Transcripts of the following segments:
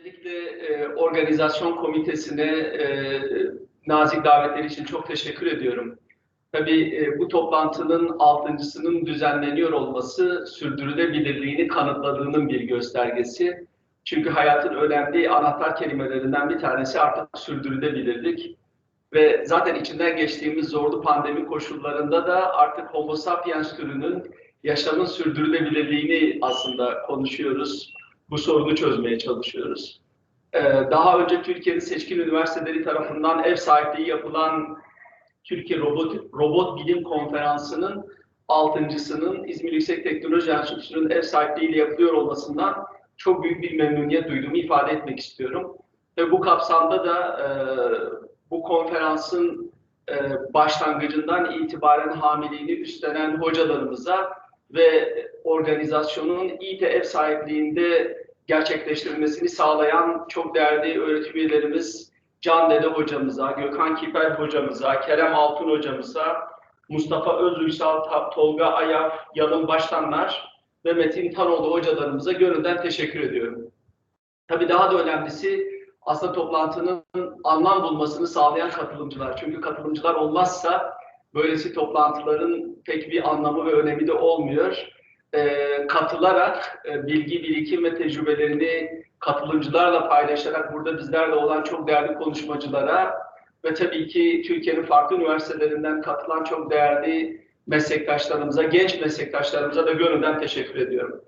Öncelikle e, organizasyon komitesine e, nazik davetleri için çok teşekkür ediyorum. Tabii e, bu toplantının altıncısının düzenleniyor olması sürdürülebilirliğini kanıtladığının bir göstergesi. Çünkü hayatın önemli anahtar kelimelerinden bir tanesi artık sürdürülebilirlik. Ve zaten içinden geçtiğimiz zorlu pandemi koşullarında da artık Homo sapiens türünün yaşamın sürdürülebilirliğini aslında konuşuyoruz. Bu sorunu çözmeye çalışıyoruz. Ee, daha önce Türkiye'nin seçkin üniversiteleri tarafından ev sahipliği yapılan Türkiye Robot, Robot Bilim Konferansı'nın altıncısının İzmir Yüksek Teknoloji Enstitüsü'nün ev sahipliğiyle yapılıyor olmasından çok büyük bir memnuniyet duyduğumu ifade etmek istiyorum. Ve bu kapsamda da e, bu konferansın e, başlangıcından itibaren hamileliğini üstlenen hocalarımıza ve organizasyonun ev sahipliğinde gerçekleştirilmesini sağlayan çok değerli öğretim üyelerimiz Can Dede hocamıza, Gökhan Kiper hocamıza, Kerem Altun hocamıza, Mustafa Özüysal, Tolga Ayaf, Yalın Baştanlar ve Metin Tanoğlu hocalarımıza gönülden teşekkür ediyorum. Tabii daha da önemlisi aslında toplantının anlam bulmasını sağlayan katılımcılar. Çünkü katılımcılar olmazsa böylesi toplantıların pek bir anlamı ve önemi de olmuyor. E, katılarak e, bilgi, birikim ve tecrübelerini katılımcılarla paylaşarak burada bizlerle olan çok değerli konuşmacılara ve tabii ki Türkiye'nin farklı üniversitelerinden katılan çok değerli meslektaşlarımıza, genç meslektaşlarımıza da gönülden teşekkür ediyorum.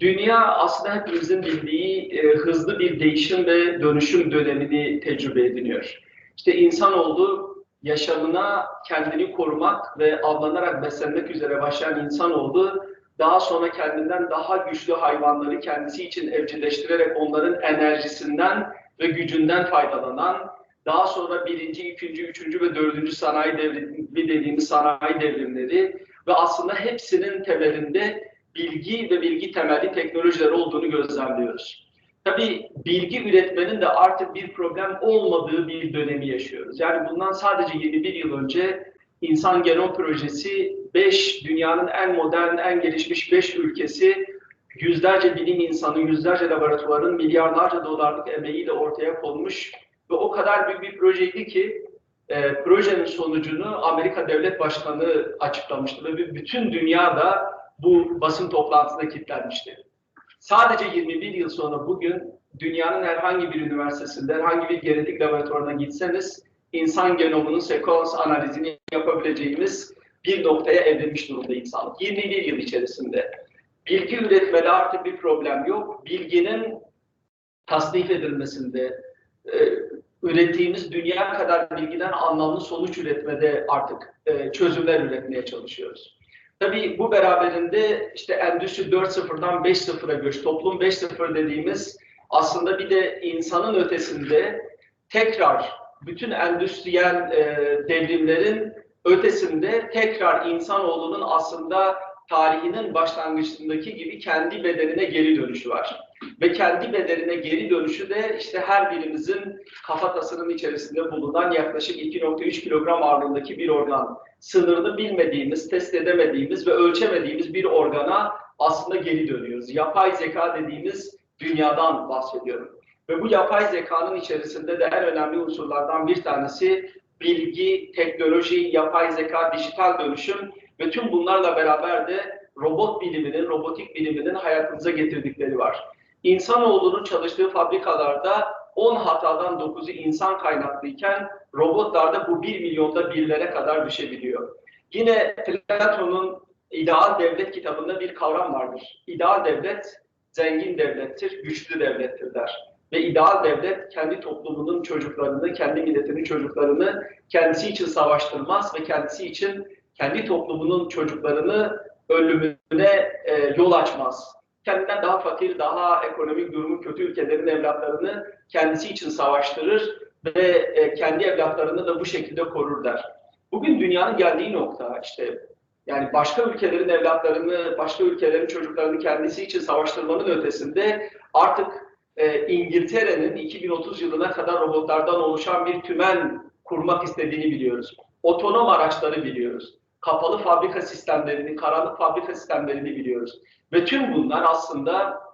Dünya aslında hepimizin bildiği e, hızlı bir değişim ve dönüşüm dönemini tecrübe ediniyor. İşte insanoğlu yaşamına kendini korumak ve avlanarak beslenmek üzere başlayan insanoğlu daha sonra kendinden daha güçlü hayvanları kendisi için evcilleştirerek onların enerjisinden ve gücünden faydalanan, daha sonra birinci, ikinci, üçüncü ve dördüncü sanayi devrimi dediğimiz sanayi devrimleri ve aslında hepsinin temelinde bilgi ve bilgi temelli teknolojiler olduğunu gözlemliyoruz. Tabii bilgi üretmenin de artık bir problem olmadığı bir dönemi yaşıyoruz. Yani bundan sadece 21 yıl önce İnsan Genom Projesi 5 dünyanın en modern, en gelişmiş 5 ülkesi yüzlerce bilim insanı, yüzlerce laboratuvarın milyarlarca dolarlık emeğiyle ortaya konmuş ve o kadar büyük bir projeydi ki e, projenin sonucunu Amerika Devlet Başkanı açıklamıştı ve bütün dünya da bu basın toplantısında kilitlenmişti. Sadece 21 yıl sonra bugün dünyanın herhangi bir üniversitesinde, herhangi bir genetik laboratuvarına gitseniz insan genomunun sekans analizini yapabileceğimiz bir noktaya evrilmiş durumda insanlık. 21 yıl içerisinde. Bilgi üretmede artık bir problem yok. Bilginin tasnif edilmesinde, e, ürettiğimiz dünya kadar bilgiden anlamlı sonuç üretmede artık e, çözümler üretmeye çalışıyoruz. Tabii bu beraberinde işte Endüstri 4.0'dan 5.0'a göç, toplum 5.0 dediğimiz aslında bir de insanın ötesinde tekrar bütün endüstriyel e, devrimlerin ötesinde tekrar insanoğlunun aslında tarihinin başlangıçındaki gibi kendi bedenine geri dönüşü var. Ve kendi bedenine geri dönüşü de işte her birimizin kafatasının içerisinde bulunan yaklaşık 2.3 kilogram ağırlığındaki bir organ. Sınırını bilmediğimiz, test edemediğimiz ve ölçemediğimiz bir organa aslında geri dönüyoruz. Yapay zeka dediğimiz dünyadan bahsediyorum. Ve bu yapay zekanın içerisinde de en önemli unsurlardan bir tanesi bilgi, teknoloji, yapay zeka, dijital dönüşüm ve tüm bunlarla beraber de robot biliminin, robotik biliminin hayatımıza getirdikleri var. İnsanoğlunun çalıştığı fabrikalarda 10 hatadan 9'u insan kaynaklıyken robotlarda bu 1 milyonda birlere kadar düşebiliyor. Yine Platon'un İdeal Devlet kitabında bir kavram vardır. İdeal devlet zengin devlettir, güçlü devlettir der. Ve ideal devlet kendi toplumunun çocuklarını, kendi milletinin çocuklarını kendisi için savaştırmaz ve kendisi için kendi toplumunun çocuklarını ölümüne e, yol açmaz. Kendinden daha fakir, daha ekonomik durumu kötü ülkelerin evlatlarını kendisi için savaştırır ve e, kendi evlatlarını da bu şekilde korur der. Bugün dünyanın geldiği nokta işte yani başka ülkelerin evlatlarını, başka ülkelerin çocuklarını kendisi için savaştırmanın ötesinde artık e, İngiltere'nin 2030 yılına kadar robotlardan oluşan bir tümen kurmak istediğini biliyoruz. Otonom araçları biliyoruz. Kapalı fabrika sistemlerini, karanlık fabrika sistemlerini biliyoruz. Ve tüm bunlar aslında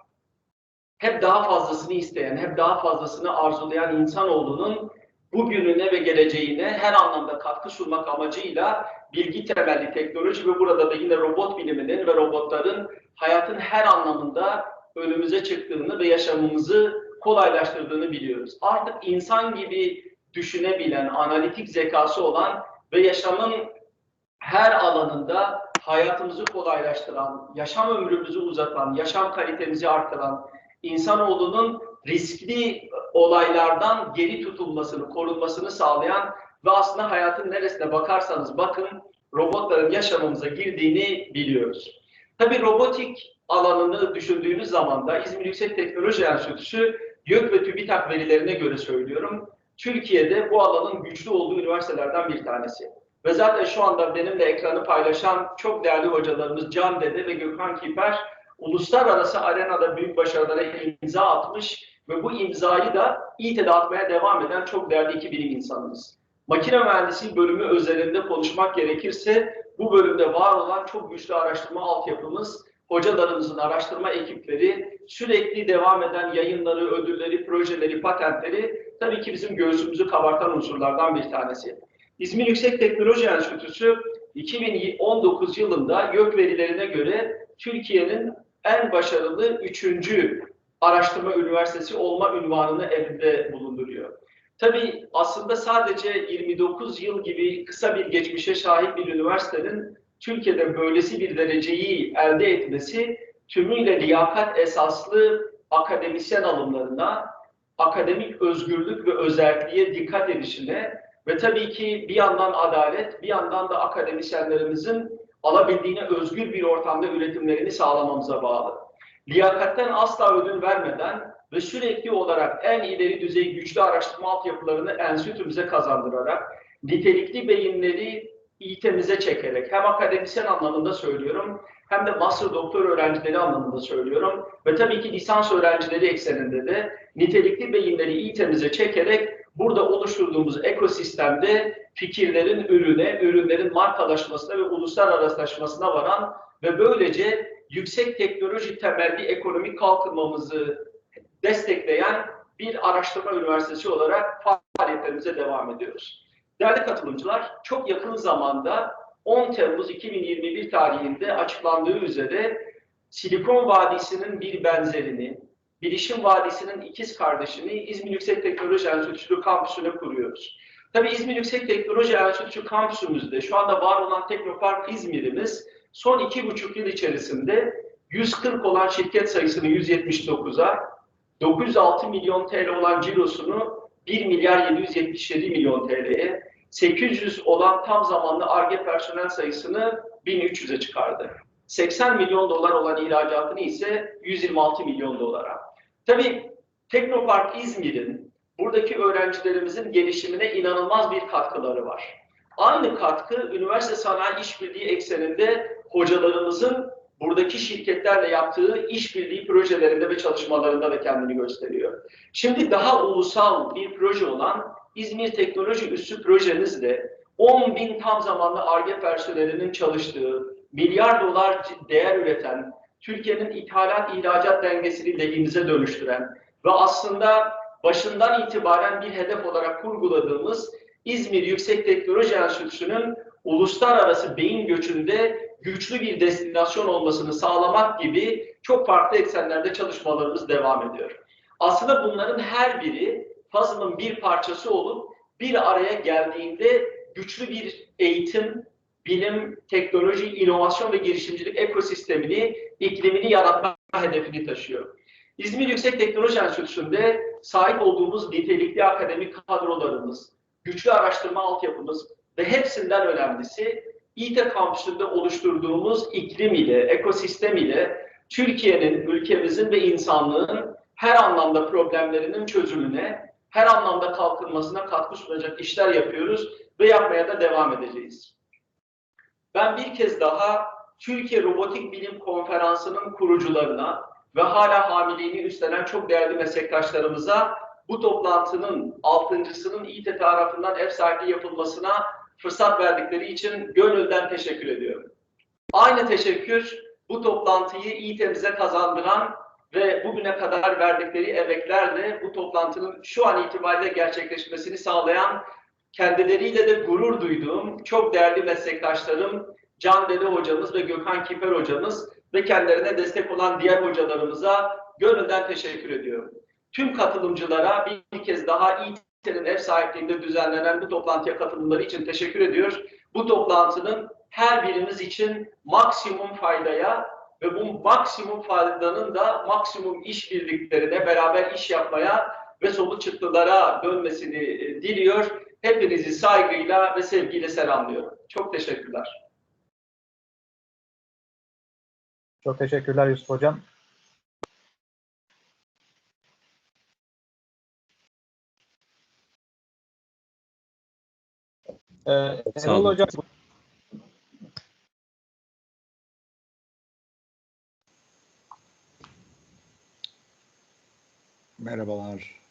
hep daha fazlasını isteyen, hep daha fazlasını arzulayan insanoğlunun bugününe ve geleceğine her anlamda katkı sunmak amacıyla bilgi temelli teknoloji ve burada da yine robot biliminin ve robotların hayatın her anlamında önümüze çıktığını ve yaşamımızı kolaylaştırdığını biliyoruz. Artık insan gibi düşünebilen, analitik zekası olan ve yaşamın her alanında hayatımızı kolaylaştıran, yaşam ömrümüzü uzatan, yaşam kalitemizi artıran, insanoğlunun riskli olaylardan geri tutulmasını, korunmasını sağlayan ve aslında hayatın neresine bakarsanız bakın robotların yaşamımıza girdiğini biliyoruz. Tabii robotik alanını düşündüğünüz zaman da İzmir Yüksek Teknoloji Enstitüsü YÖK ve TÜBİTAK verilerine göre söylüyorum. Türkiye'de bu alanın güçlü olduğu üniversitelerden bir tanesi. Ve zaten şu anda benimle ekranı paylaşan çok değerli hocalarımız Can Dede ve Gökhan Kiper uluslararası arenada büyük başarılara imza atmış ve bu imzayı da İT'de atmaya devam eden çok değerli iki bilim insanımız. Makine mühendisliği bölümü özelinde konuşmak gerekirse bu bölümde var olan çok güçlü araştırma altyapımız, hocalarımızın araştırma ekipleri, sürekli devam eden yayınları, ödülleri, projeleri, patentleri tabii ki bizim göğsümüzü kabartan unsurlardan bir tanesi. İzmir Yüksek Teknoloji Enstitüsü 2019 yılında YÖK verilerine göre Türkiye'nin en başarılı üçüncü araştırma üniversitesi olma ünvanını elinde bulunduruyor. Tabii aslında sadece 29 yıl gibi kısa bir geçmişe sahip bir üniversitenin Türkiye'de böylesi bir dereceyi elde etmesi tümüyle liyakat esaslı akademisyen alımlarına, akademik özgürlük ve özelliğe dikkat edişine ve tabii ki bir yandan adalet, bir yandan da akademisyenlerimizin alabildiğine özgür bir ortamda üretimlerini sağlamamıza bağlı. Liyakatten asla ödün vermeden ve sürekli olarak en ileri düzey güçlü araştırma altyapılarını enstitümüze kazandırarak, nitelikli beyinleri İT'mize çekerek, hem akademisyen anlamında söylüyorum, hem de master doktor öğrencileri anlamında söylüyorum ve tabii ki lisans öğrencileri ekseninde de nitelikli beyinleri İT'mize çekerek burada oluşturduğumuz ekosistemde fikirlerin ürüne, ürünlerin markalaşmasına ve uluslararasılaşmasına varan ve böylece yüksek teknoloji temelli ekonomik kalkınmamızı destekleyen bir araştırma üniversitesi olarak faaliyetlerimize devam ediyoruz. Değerli katılımcılar, çok yakın zamanda 10 Temmuz 2021 tarihinde açıklandığı üzere Silikon Vadisi'nin bir benzerini, Bilişim Vadisi'nin ikiz kardeşini İzmir Yüksek Teknoloji Enstitüsü kampüsüne kuruyoruz. Tabii İzmir Yüksek Teknoloji Enstitüsü kampüsümüzde şu anda var olan Teknopark İzmir'imiz son iki buçuk yıl içerisinde 140 olan şirket sayısını 179'a, 906 milyon TL olan cirosunu 1 milyar 777 milyon TL'ye, 800 olan tam zamanlı ARGE personel sayısını 1300'e çıkardı. 80 milyon dolar olan ihracatını ise 126 milyon dolara. Tabii Teknopark İzmir'in buradaki öğrencilerimizin gelişimine inanılmaz bir katkıları var. Aynı katkı üniversite sanayi işbirliği ekseninde hocalarımızın buradaki şirketlerle yaptığı işbirliği projelerinde ve çalışmalarında da kendini gösteriyor. Şimdi daha ulusal bir proje olan İzmir Teknoloji Üssü projemizde 10 bin tam zamanlı ARGE personelinin çalıştığı, milyar dolar değer üreten, Türkiye'nin ithalat ihracat dengesini lehimize dönüştüren ve aslında başından itibaren bir hedef olarak kurguladığımız İzmir Yüksek Teknoloji Enstitüsü'nün uluslararası beyin göçünde güçlü bir destinasyon olmasını sağlamak gibi çok farklı eksenlerde çalışmalarımız devam ediyor. Aslında bunların her biri puzzle'ın bir parçası olup bir araya geldiğinde güçlü bir eğitim, bilim, teknoloji, inovasyon ve girişimcilik ekosistemini, iklimini yaratma hedefini taşıyor. İzmir Yüksek Teknoloji Enstitüsü'nde sahip olduğumuz nitelikli akademik kadrolarımız, güçlü araştırma altyapımız ve hepsinden önemlisi İT kampüsünde oluşturduğumuz iklim ile, ekosistem ile Türkiye'nin, ülkemizin ve insanlığın her anlamda problemlerinin çözümüne, her anlamda kalkınmasına katkı sunacak işler yapıyoruz ve yapmaya da devam edeceğiz. Ben bir kez daha Türkiye Robotik Bilim Konferansı'nın kurucularına ve hala hamileliğini üstlenen çok değerli meslektaşlarımıza bu toplantının altıncısının İİTE tarafından ev sahipliği yapılmasına fırsat verdikleri için gönülden teşekkür ediyorum. Aynı teşekkür bu toplantıyı İİTE'mize kazandıran ve bugüne kadar verdikleri emeklerle bu toplantının şu an itibariyle gerçekleşmesini sağlayan kendileriyle de gurur duyduğum çok değerli meslektaşlarım Can Dede hocamız ve Gökhan Kiper hocamız ve kendilerine destek olan diğer hocalarımıza gönülden teşekkür ediyorum. Tüm katılımcılara bir kez daha İT'nin ev sahipliğinde düzenlenen bu toplantıya katılımları için teşekkür ediyor. Bu toplantının her birimiz için maksimum faydaya ve bu maksimum faydanın da maksimum işbirliklerine, beraber iş yapmaya ve somut çıktılara dönmesini e, diliyor. Hepinizi saygıyla ve sevgiyle selamlıyorum. Çok teşekkürler. Çok teşekkürler Yusuf Hocam. Ee, Sağ Erol olun. Hocam, Merhabalar.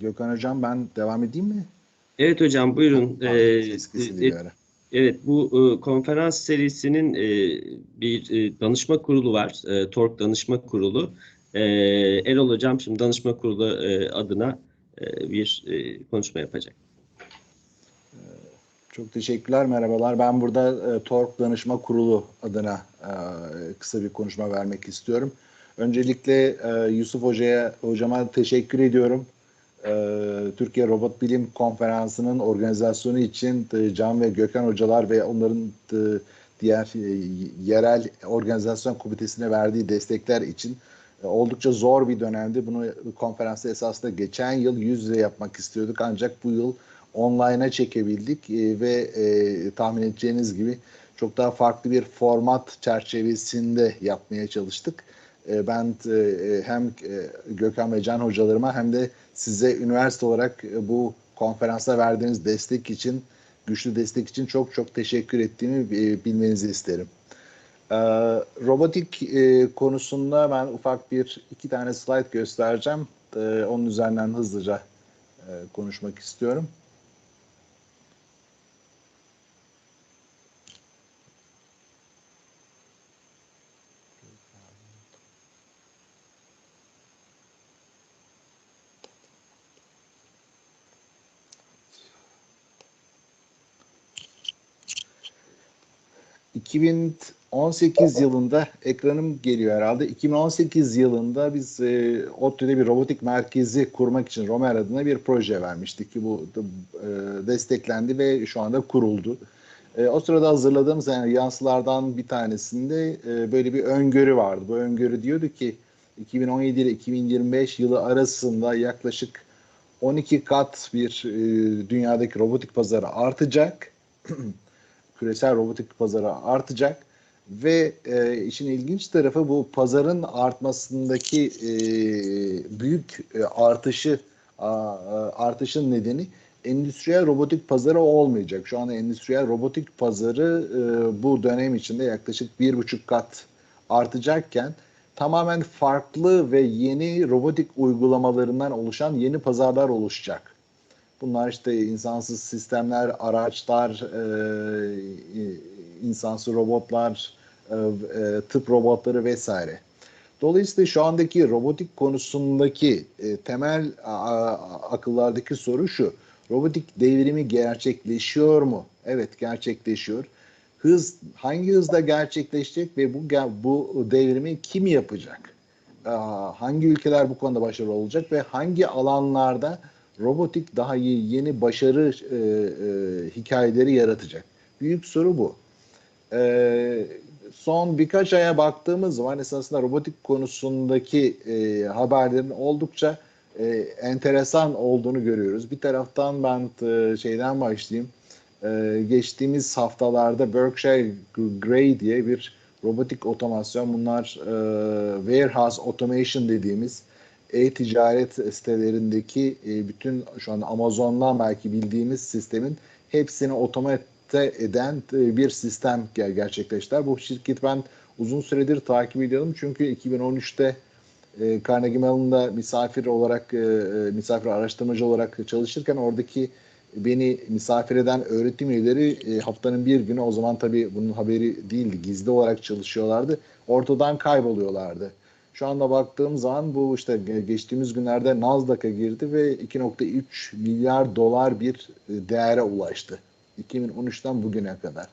Gökhan Hocam ben devam edeyim mi? Evet hocam buyurun. Ee, ara. evet bu e, konferans serisinin e, bir e, danışma kurulu var. E, TORK Danışma Kurulu. E, Erol hocam şimdi danışma kurulu e, adına e, bir e, konuşma yapacak. Çok teşekkürler, merhabalar. Ben burada e, TORK Danışma Kurulu adına e, kısa bir konuşma vermek istiyorum. Öncelikle e, Yusuf Hoca'ya, hocama teşekkür ediyorum. E, Türkiye Robot Bilim Konferansı'nın organizasyonu için e, Can ve Gökhan hocalar ve onların e, diğer e, yerel organizasyon komitesine verdiği destekler için oldukça zor bir dönemdi. Bunu konferansı esasında geçen yıl yüz yüze yapmak istiyorduk ancak bu yıl online'a çekebildik ve tahmin edeceğiniz gibi çok daha farklı bir format çerçevesinde yapmaya çalıştık. Ben hem Gökhan ve Can hocalarıma hem de size üniversite olarak e, bu konferansa verdiğiniz destek için, güçlü destek için çok çok teşekkür ettiğimi e, bilmenizi isterim. Ee, robotik e, konusunda ben ufak bir iki tane slide göstereceğim. Ee, onun üzerinden hızlıca e, konuşmak istiyorum. ...2018 yılında ekranım geliyor herhalde. 2018 yılında biz e, ODTÜ'de bir robotik merkezi kurmak için Romer adına bir proje vermiştik ki bu e, desteklendi ve şu anda kuruldu. E, o sırada hazırladığımız yani yansılardan bir tanesinde e, böyle bir öngörü vardı. Bu öngörü diyordu ki 2017 ile 2025 yılı arasında yaklaşık 12 kat bir e, dünyadaki robotik pazarı artacak. Küresel robotik pazarı artacak ve e, işin ilginç tarafı bu pazarın artmasındaki e, büyük e, artışı a, a, artışın nedeni endüstriyel robotik pazarı olmayacak. Şu anda endüstriyel robotik pazarı e, bu dönem içinde yaklaşık bir buçuk kat artacakken tamamen farklı ve yeni robotik uygulamalarından oluşan yeni pazarlar oluşacak. Bunlar işte insansız sistemler, araçlar, e, insansız robotlar, e, e, tıp robotları vesaire. Dolayısıyla şu andaki robotik konusundaki e, temel a, akıllardaki soru şu. Robotik devrimi gerçekleşiyor mu? Evet gerçekleşiyor. Hız hangi hızda gerçekleşecek ve bu bu devrimi kim yapacak? Aa, hangi ülkeler bu konuda başarılı olacak ve hangi alanlarda robotik daha iyi yeni başarı e, e, hikayeleri yaratacak? Büyük soru bu. E, son birkaç aya baktığımız zaman esasında robotik konusundaki e, haberlerin oldukça e, enteresan olduğunu görüyoruz. Bir taraftan ben e, şeyden başlayayım. E, geçtiğimiz haftalarda Berkshire Grey diye bir robotik otomasyon bunlar e, warehouse automation dediğimiz e-ticaret sitelerindeki e, bütün şu an Amazon'dan belki bildiğimiz sistemin hepsini otomate eden e, bir sistem ger gerçekleştiler. Bu şirket ben uzun süredir takip ediyorum çünkü 2013'te e, Carnegie Mellon'da misafir olarak e, misafir araştırmacı olarak çalışırken oradaki beni misafir eden öğretim üyeleri e, haftanın bir günü o zaman tabii bunun haberi değildi. Gizli olarak çalışıyorlardı. Ortadan kayboluyorlardı. Şu anda baktığım zaman bu işte ge- geçtiğimiz günlerde Nasdaq'a girdi ve 2.3 milyar dolar bir e, değere ulaştı. 2013'ten bugüne kadar.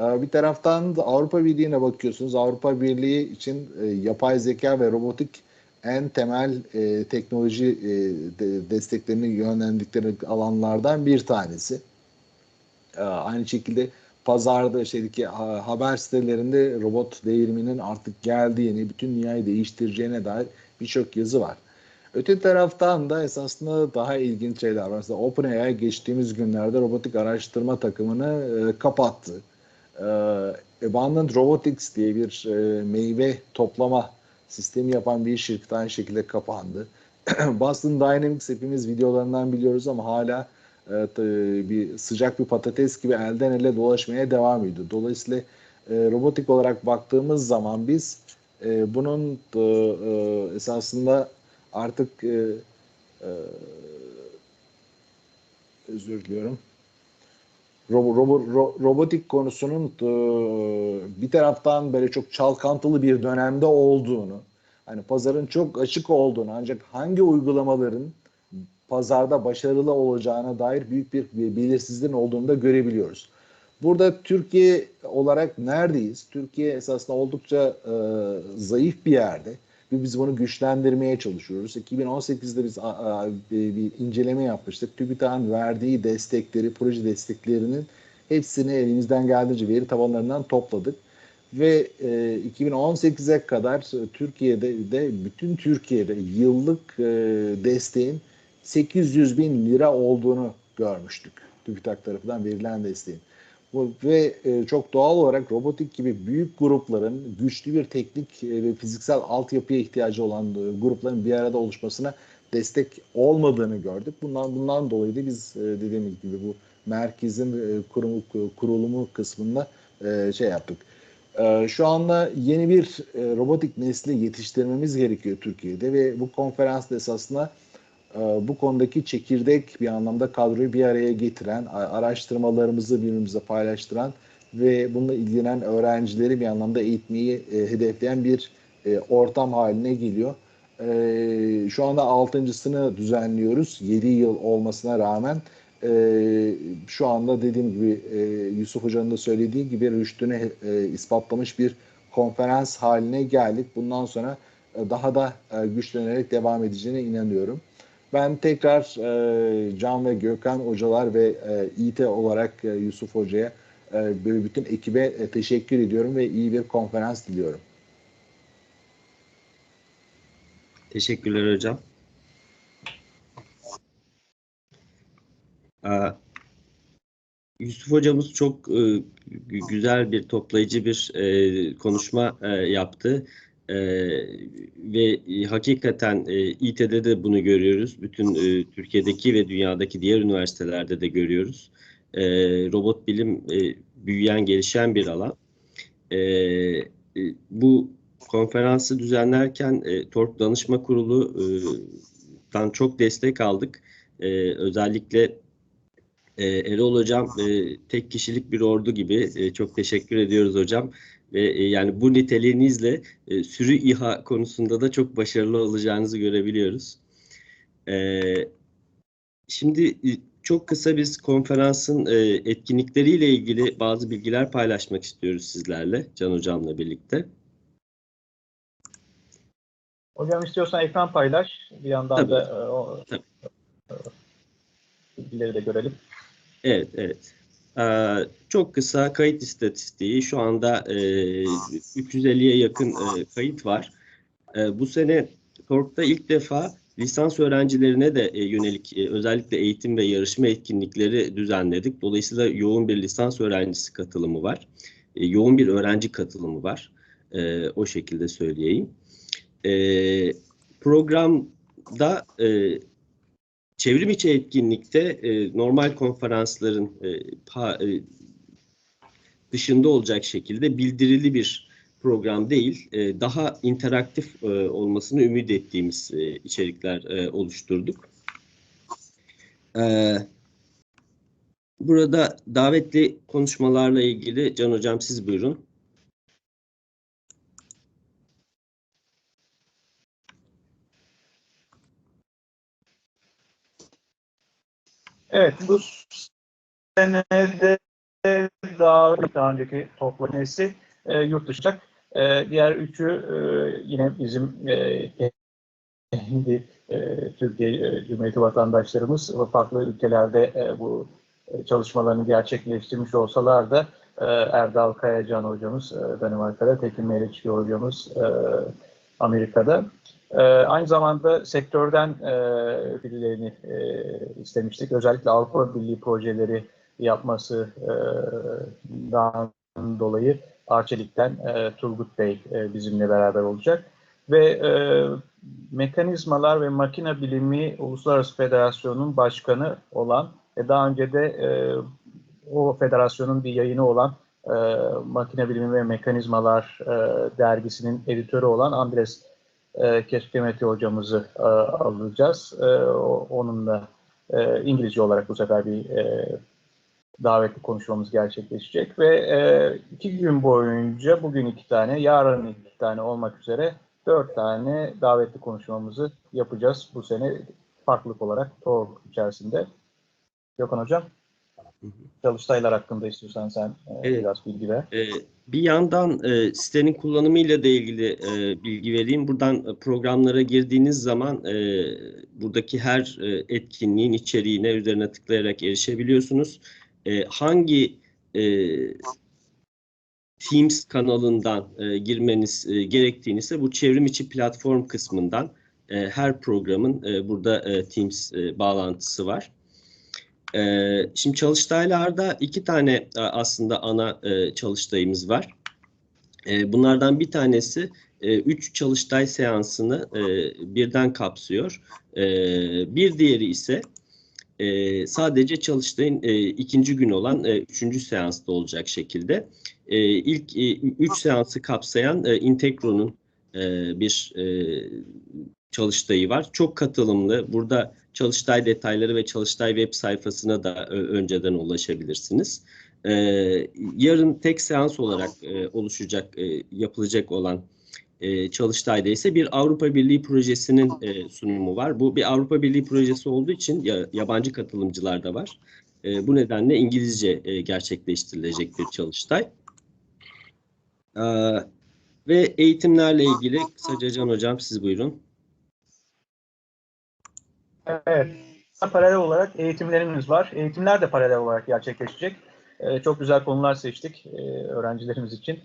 Ee, Bir taraftan da Avrupa Birliği'ne bakıyorsunuz. Avrupa Birliği için e, yapay zeka ve robotik en temel e, teknoloji e, de- desteklerini yönlendikleri alanlardan bir tanesi. Ee, Aynı şekilde pazarda şeydeki ha- haber sitelerinde robot devriminin artık geldiğini, bütün dünyayı değiştireceğine dair birçok yazı var. Öte taraftan da esasında daha ilginç şeyler var. Mesela OpenAI geçtiğimiz günlerde robotik araştırma takımını e, kapattı. E, Abundant Robotics diye bir e, meyve toplama sistemi yapan bir şirket aynı şekilde kapandı. Boston Dynamics hepimiz videolarından biliyoruz ama hala e, bir sıcak bir patates gibi elden ele dolaşmaya devam ediyor. Dolayısıyla e, robotik olarak baktığımız zaman biz e, bunun e, esasında artık e, e, özür diliyorum. Robo, robo, ro- robotik konusunun e, bir taraftan böyle çok çalkantılı bir dönemde olduğunu, hani pazarın çok açık olduğunu ancak hangi uygulamaların pazarda başarılı olacağına dair büyük bir belirsizliğin olduğunu da görebiliyoruz. Burada Türkiye olarak neredeyiz? Türkiye esasında oldukça e, zayıf bir yerde ve biz bunu güçlendirmeye çalışıyoruz. 2018'de biz a, a, bir, inceleme yapmıştık. TÜBİTAK'ın verdiği destekleri, proje desteklerinin hepsini elimizden geldiğince veri tabanlarından topladık. Ve e, 2018'e kadar Türkiye'de de bütün Türkiye'de yıllık e, desteğin 800 bin lira olduğunu görmüştük. TÜBİTAK tarafından verilen desteğin. Bu- Ve e, çok doğal olarak robotik gibi büyük grupların güçlü bir teknik e, ve fiziksel altyapıya ihtiyacı olan e, grupların bir arada oluşmasına destek olmadığını gördük. Bundan bundan dolayı da biz e, dediğim gibi bu merkezin kurumu, kurulumu kısmında şey yaptık. Şu anda yeni bir robotik nesli yetiştirmemiz gerekiyor Türkiye'de ve bu konferansta esasında e, bu konudaki çekirdek bir anlamda kadroyu bir araya getiren, araştırmalarımızı birbirimize paylaştıran ve bununla ilgilenen öğrencileri bir anlamda eğitmeyi e, hedefleyen bir e, ortam haline geliyor. E, şu anda altıncısını düzenliyoruz. 7 yıl olmasına rağmen e, şu anda dediğim gibi e, Yusuf Hoca'nın da söylediği gibi rüştünü e, ispatlamış bir konferans haline geldik. Bundan sonra e, daha da e, güçlenerek devam edeceğine inanıyorum. Ben tekrar e, Can ve Gökhan hocalar ve e, İT olarak e, Yusuf Hoca'ya e, bütün ekibe e, teşekkür ediyorum ve iyi bir konferans diliyorum. Teşekkürler hocam. Aa, Yusuf hocamız çok e, gü- güzel bir toplayıcı bir e, konuşma e, yaptı. E, ve e, hakikaten e, İT'de de bunu görüyoruz. Bütün e, Türkiye'deki ve dünyadaki diğer üniversitelerde de görüyoruz. E, robot bilim e, büyüyen, gelişen bir alan. E, e, bu konferansı düzenlerken e, Tork Danışma Kurulu'dan çok destek aldık. E, özellikle e, Erol Hocam e, tek kişilik bir ordu gibi e, çok teşekkür ediyoruz hocam. Ve e, yani bu niteliğinizle e, sürü İHA konusunda da çok başarılı olacağınızı görebiliyoruz. E, şimdi e, çok kısa biz konferansın e, etkinlikleriyle ilgili bazı bilgiler paylaşmak istiyoruz sizlerle Can Hocam'la birlikte. Hocam istiyorsan ekran paylaş. Bir yandan Tabii. da e, o Tabii. bilgileri de görelim. Evet, evet. Ee, çok kısa kayıt istatistiği. Şu anda e, 350'ye yakın e, kayıt var. E, bu sene Tork'ta ilk defa lisans öğrencilerine de e, yönelik özellikle eğitim ve yarışma etkinlikleri düzenledik. Dolayısıyla yoğun bir lisans öğrencisi katılımı var. Yoğun bir öğrenci katılımı var. O şekilde söyleyeyim. Programda Çevrim içi etkinlikte e, normal konferansların e, pa- e, dışında olacak şekilde bildirili bir program değil, e, daha interaktif e, olmasını ümit ettiğimiz e, içerikler e, oluşturduk. E, Burada davetli konuşmalarla ilgili Can Hocam siz buyurun. Evet, bu senede daha bir daha önceki toplanması e, yurt dışı. E, diğer üçü e, yine bizim e, kendi e, Türkiye e, Cumhuriyeti vatandaşlarımız farklı ülkelerde e, bu çalışmalarını gerçekleştirmiş olsalar da e, Erdal Kayacan hocamız e, Danimarka'da, Tekin Meriçli hocamız e, Amerika'da. E, aynı zamanda sektörden e, birilerini e, istemiştik. Özellikle Avrupa Birliği projeleri yapmasından dolayı Arçelik'ten e, Turgut Bey e, bizimle beraber olacak. Ve e, Mekanizmalar ve Makine Bilimi Uluslararası Federasyonu'nun başkanı olan ve daha önce de e, o federasyonun bir yayını olan e, Makine Bilimi ve Mekanizmalar e, dergisinin editörü olan Andres e, Keşkemeti hocamızı e, alacağız. E, onunla e, İngilizce olarak bu sefer bir e, davetli konuşmamız gerçekleşecek ve e, iki gün boyunca bugün iki tane, yarın iki tane olmak üzere dört tane davetli konuşmamızı yapacağız bu sene farklılık olarak TOG içerisinde. Gökhan Hocam, çalıştaylar hakkında istiyorsan sen e, Evet. biraz bilgi ver. Ee, bir yandan e, sitenin kullanımıyla da ilgili e, bilgi vereyim. Buradan e, programlara girdiğiniz zaman e, buradaki her e, etkinliğin içeriğine üzerine tıklayarak erişebiliyorsunuz. E, hangi e, Teams kanalından e, girmeniz e, gerektiğini ise bu çevrim içi platform kısmından e, her programın e, burada e, Teams e, bağlantısı var. Ee, şimdi çalıştaylarda iki tane e, aslında ana e, çalıştayımız var. E, bunlardan bir tanesi e, üç çalıştay seansını birden kapsıyor. E, bir diğeri ise sadece çalıştayın ikinci gün olan üçüncü seansta olacak şekilde. E, ilk üç seansı kapsayan e, Integro'nun bir çalıştayı var. Çok katılımlı. Burada Çalıştay detayları ve Çalıştay web sayfasına da önceden ulaşabilirsiniz. Ee, yarın tek seans olarak e, oluşacak, e, yapılacak olan e, Çalıştay'da ise bir Avrupa Birliği projesinin sunumu var. Bu bir Avrupa Birliği projesi olduğu için ya- yabancı katılımcılar da var. Bu nedenle İngilizce gerçekleştirilecek bir Çalıştay. Ee, ve eğitimlerle ilgili kısaca Can Hocam siz buyurun. Evet. Paralel olarak eğitimlerimiz var. Eğitimler de paralel olarak gerçekleşecek. Ee, çok güzel konular seçtik e, öğrencilerimiz için.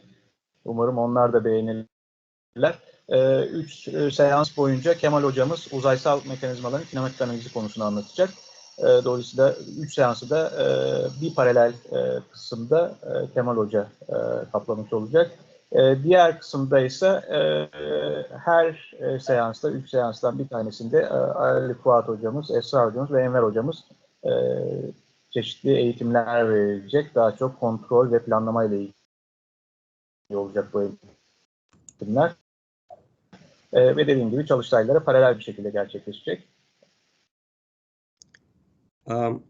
Umarım onlar da beğenirler. Ee, üç e, seans boyunca Kemal hocamız uzaysal mekanizmaların kinematik analizi konusunu anlatacak. Ee, dolayısıyla üç seansı da e, bir paralel e, kısımda e, Kemal Hoca e, kaplamış olacak. E, diğer kısımda ise e, her e, seansta, üç seanstan bir tanesinde e, Ali Fuat hocamız, Esra hocamız ve Enver hocamız e, çeşitli eğitimler verecek. Daha çok kontrol ve planlama ile ilgili olacak bu eğitimler. E, ve dediğim gibi çalıştayları paralel bir şekilde gerçekleşecek. Am,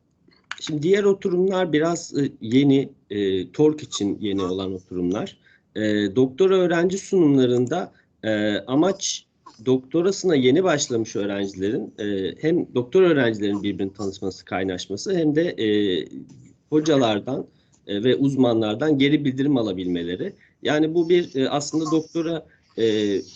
Şimdi diğer oturumlar biraz e, yeni, e, TORK için yeni olan oturumlar. E, doktora öğrenci sunumlarında e, amaç doktorasına yeni başlamış öğrencilerin e, hem doktor öğrencilerin birbirini tanışması, kaynaşması hem de e, hocalardan e, ve uzmanlardan geri bildirim alabilmeleri. Yani bu bir e, aslında doktora e,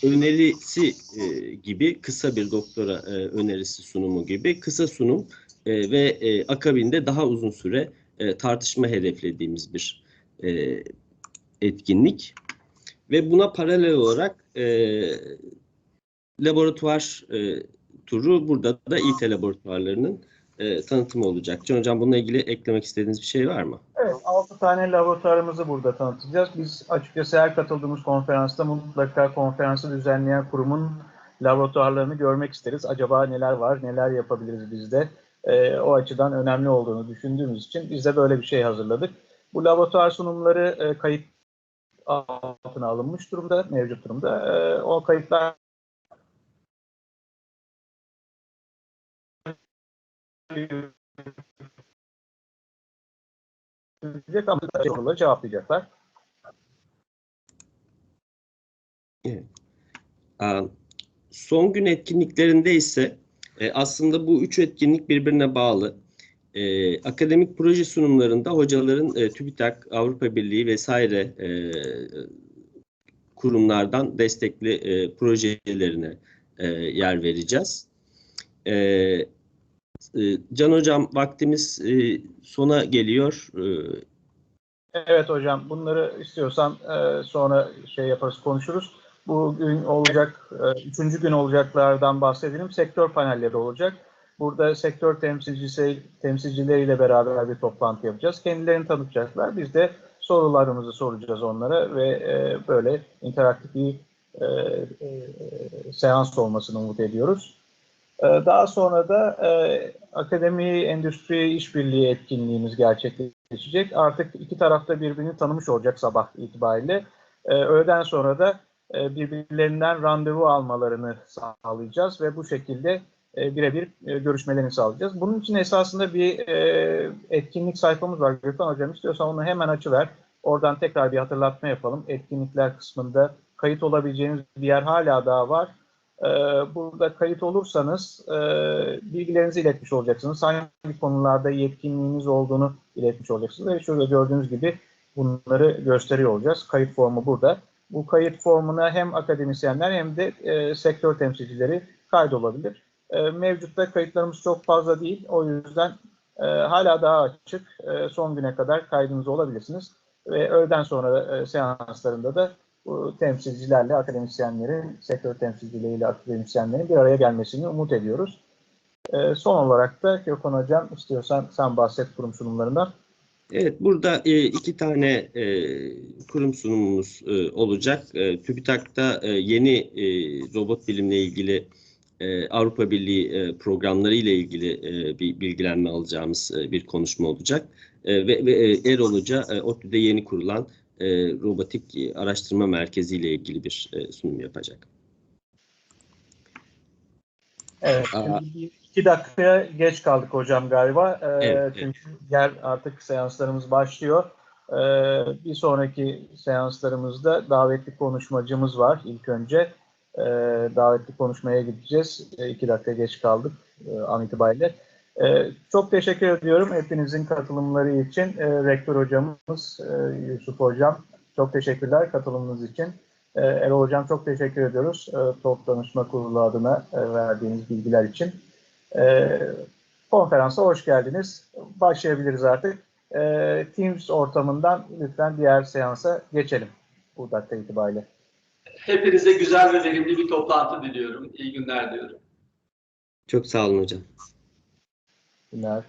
önerisi e, gibi kısa bir doktora e, önerisi sunumu gibi kısa sunum e, ve e, akabinde daha uzun süre e, tartışma hedeflediğimiz bir e, etkinlik. Ve buna paralel olarak e, laboratuvar e, turu burada da İT laboratuvarlarının e, tanıtımı olacak. Can Hocam bununla ilgili eklemek istediğiniz bir şey var mı? Evet, 6 tane laboratuvarımızı burada tanıtacağız. Biz açıkçası her katıldığımız konferansta mutlaka konferansı düzenleyen kurumun laboratuvarlarını görmek isteriz. Acaba neler var, neler yapabiliriz biz de? Ee, o açıdan önemli olduğunu düşündüğümüz için biz de böyle bir şey hazırladık. Bu laboratuvar sunumları e, kayıt altına alınmış durumda, mevcut durumda. E, o kayıtlar ama soruları cevaplayacaklar. Aa, Son gün etkinliklerinde ise e, aslında bu üç etkinlik birbirine bağlı. E, akademik proje sunumlarında hocaların e, TÜBİTAK, Avrupa Birliği vesaire e, kurumlardan destekli e, projelerine e, yer vereceğiz. E, e, Can Hocam vaktimiz e, sona geliyor. E, Evet hocam bunları istiyorsan e, sonra şey yaparız konuşuruz. Bugün olacak, e, üçüncü gün olacaklardan bahsedelim. Sektör panelleri olacak. Burada sektör temsilcisi, temsilcileriyle beraber bir toplantı yapacağız. Kendilerini tanıtacaklar. Biz de sorularımızı soracağız onlara ve e, böyle interaktif bir e, e, seans olmasını umut ediyoruz. E, daha sonra da e, akademi endüstri işbirliği etkinliğimiz gerçekleşecek. Artık iki tarafta birbirini tanımış olacak sabah itibariyle. E, öğleden sonra da e, birbirlerinden randevu almalarını sağlayacağız ve bu şekilde e, birebir e, görüşmelerini sağlayacağız. Bunun için esasında bir e, etkinlik sayfamız var. Gökhan Hocam istiyorsan onu hemen açıver. Oradan tekrar bir hatırlatma yapalım. Etkinlikler kısmında kayıt olabileceğiniz bir yer hala daha var. Ee, Burada kayıt olursanız e, bilgilerinizi iletmiş olacaksınız. Hangi konularda yetkinliğiniz olduğunu iletmiş olacaksınız. Ve şurada gördüğünüz gibi bunları gösteriyor olacağız. Kayıt formu burada. Bu kayıt formuna hem akademisyenler hem de e, sektör temsilcileri kaydolabilir. E, mevcutta kayıtlarımız çok fazla değil. O yüzden e, hala daha açık. E, son güne kadar kaydınız olabilirsiniz. Ve öğleden sonra e, seanslarında da bu temsilcilerle akademisyenlerin, sektör temsilcileriyle akademisyenlerin bir araya gelmesini umut ediyoruz. E, son olarak da Gökhan Hocam istiyorsan sen bahset kurum sunumlarından. Evet, burada e, iki tane e, kurum sunumumuz e, olacak. E, TÜBİTAK'ta e, yeni e, robot bilimle ilgili e, Avrupa Birliği e, programları ile ilgili e, bir bilgilenme alacağımız e, bir konuşma olacak. E, ve ve e, Erol Hoca, e, ODTÜ'de yeni kurulan e, robotik araştırma merkezi ile ilgili bir e, sunum yapacak. Evet, Aa. iki dakika geç kaldık hocam galiba. E, Evet, çünkü diğer artık seanslarımız başlıyor. E, bir sonraki seanslarımızda davetli konuşmacımız var ilk önce. E, davetli konuşmaya gideceğiz. E, iki dakika geç kaldık e, an itibariyle. E, çok teşekkür ediyorum hepinizin katılımları için. E, Rektör hocamız e, Yusuf hocam çok teşekkürler katılımınız için. E, Erol hocam çok teşekkür ediyoruz e, Top Danışma Kurulu adına e, verdiğiniz bilgiler için. E, konferansa hoş geldiniz. Başlayabiliriz artık. E, Teams ortamından lütfen diğer seansa geçelim bu dakika itibariyle. Hepinize güzel ve verimli bir toplantı diliyorum. İyi günler diyorum. Çok sağ olun hocam. Günler.